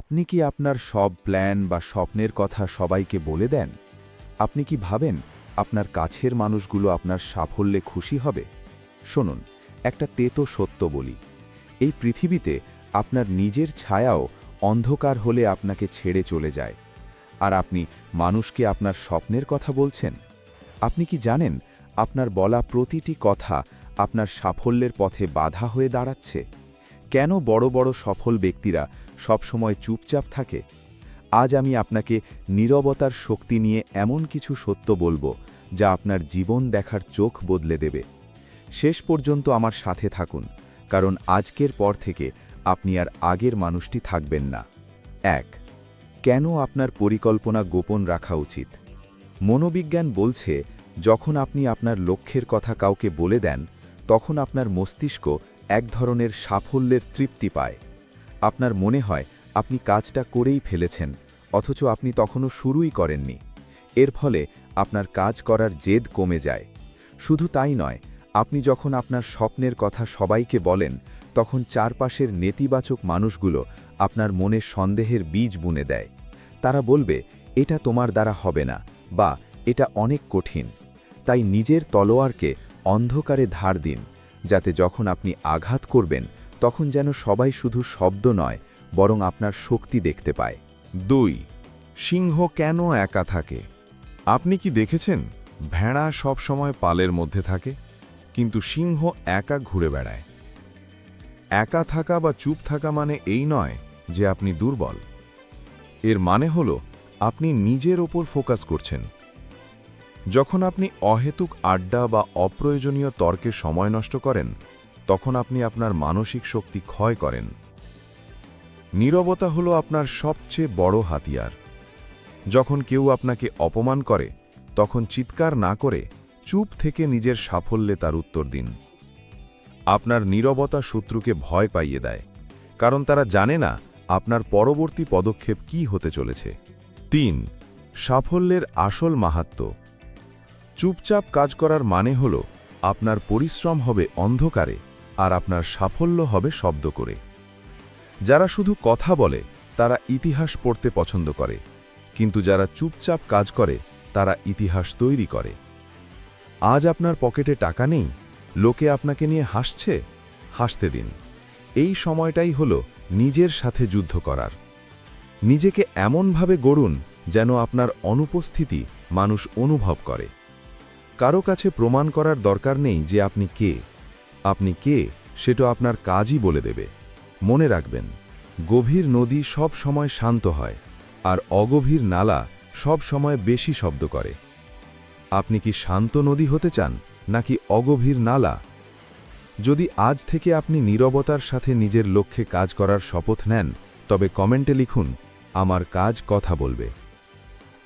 আপনি কি আপনার সব প্ল্যান বা স্বপ্নের কথা সবাইকে বলে দেন? আপনি কি ভাবেন আপনার কাছের মানুষগুলো আপনার সাফল্যে খুশি হবে? শুনুন, একটা তেতো সত্য বলি। এই পৃথিবীতে আপনার নিজের ছায়াও অন্ধকার হলে আপনাকে ছেড়ে চলে যায়। আর আপনি মানুষকে আপনার স্বপ্নের কথা বলছেন? আপনি কি জানেন আপনার বলা প্রতিটি কথা আপনার সাফল্যের পথে বাধা হয়ে দাঁড়াচ্ছে? কেন বড় বড় সফল ব্যক্তিরা সবসময় চুপচাপ থাকে। আজ আমি আপনাকে নীরবতার শক্তি নিয়ে এমন কিছু সত্য বলব, যা আপনার জীবন দেখার চোখ বদলে দেবে। শেষ পর্যন্ত আমার সাথে থাকুন, কারণ আজকের পর থেকে আপনি আর আগের মানুষটি থাকবেন না। এক, কেন আপনার পরিকল্পনা গোপন রাখা উচিত? মনোবিজ্ঞান বলছে, যখন আপনি আপনার লক্ষ্যের কথা কাউকে বলে দেন, তখন আপনার মস্তিষ্ক এক ধরনের সাফল্যের তৃপ্তি পায়। আপনার মনে হয় আপনি কাজটা করেই ফেলেছেন, অথচ আপনি তখনও শুরুই করেননি। এর ফলে আপনার কাজ করার জেদ কমে যায়। শুধু তাই নয়, আপনি যখন আপনার স্বপ্নের কথা সবাইকে বলেন, তখন চারপাশের নেতিবাচক মানুষগুলো আপনার মনে সন্দেহের বীজ বুনে দেয়। তারা বলবে, এটা তোমার দ্বারা হবে না বা, এটা অনেক কঠিন তাই নিজের তলোয়ারকে অন্ধকারে ধার দিন, যাতে যখন আপনি আঘাত করবেন তখন যেন সবাই শুধু শব্দ নয়, বরং আপনার শক্তি দেখতে পায়। দুই, সিংহ কেন একা থাকে? আপনি কি দেখেছেন? ভেড়া সব সময় পালের মধ্যে থাকে, কিন্তু সিংহ একা ঘুরে বেড়ায়। একা থাকা বা চুপ থাকা মানে এই নয় যে আপনি দুর্বল। এর মানে হল, আপনি নিজের ওপর ফোকাস করছেন। যখন আপনি অহেতুক আড্ডা বা অপ্রয়োজনীয় তর্কে সময় নষ্ট করেন তখন আপনি আপনার মানসিক শক্তি ক্ষয় করেন। নীরবতা হলো আপনার সবচেয়ে বড় হাতিয়ার। যখন কেউ আপনাকে অপমান করে, তখন চিৎকার না করে চুপ থেকে নিজের সাফল্যে তার উত্তর দিন। আপনার নীরবতা শত্রুকে ভয় পাইয়ে দেয়, কারণ তারা জানে না আপনার পরবর্তী পদক্ষেপ কি হতে চলেছে। তিন, সাফল্যের আসল মাহাত্ম্য চুপচাপ কাজ করার মানে হল আপনার পরিশ্রম হবে অন্ধকারে। আর আপনার সাফল্য হবে শব্দ করে। যারা শুধু কথা বলে, তারা ইতিহাস পড়তে পছন্দ করে। কিন্তু যারা চুপচাপ কাজ করে, তারা ইতিহাস তৈরি করে। আজ আপনার পকেটে টাকা নেই, লোকে আপনাকে নিয়ে হাসছে? হাসতে দিন। এই সময়টাই হল নিজের সাথে যুদ্ধ করার। নিজেকে এমনভাবে গড়ুন যেন আপনার অনুপস্থিতি মানুষ অনুভব করে। কারও কাছে প্রমাণ করার দরকার নেই যে আপনি কে। আপনি কে, সেটা আপনার কাজই বলে দেবে। মনে রাখবেন, গভীর নদী সব সময় শান্ত হয়, আর অগভীর নালা সব সময় বেশি শব্দ করে। আপনি কি শান্ত নদী হতে চান, নাকি অগভীর নালা? যদি আজ থেকে আপনি নীরবতার সাথে নিজের লক্ষ্যে কাজ করার শপথ নেন, তবে কমেন্টে লিখুন, আমার কাজ কথা বলবে।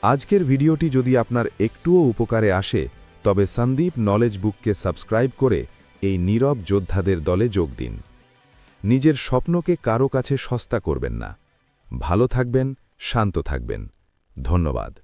আজকের ভিডিওটি যদি আপনার একটুও উপকারে আসে, তবে সন্দীপ নলেজ বুককে সাবস্ক্রাইব করে এই নীরব যোদ্ধাদের দলে যোগ দিন। নিজের স্বপ্নকে কারও কাছে সস্তা করবেন না। ভালো থাকবেন, শান্ত থাকবেন। ধন্যবাদ।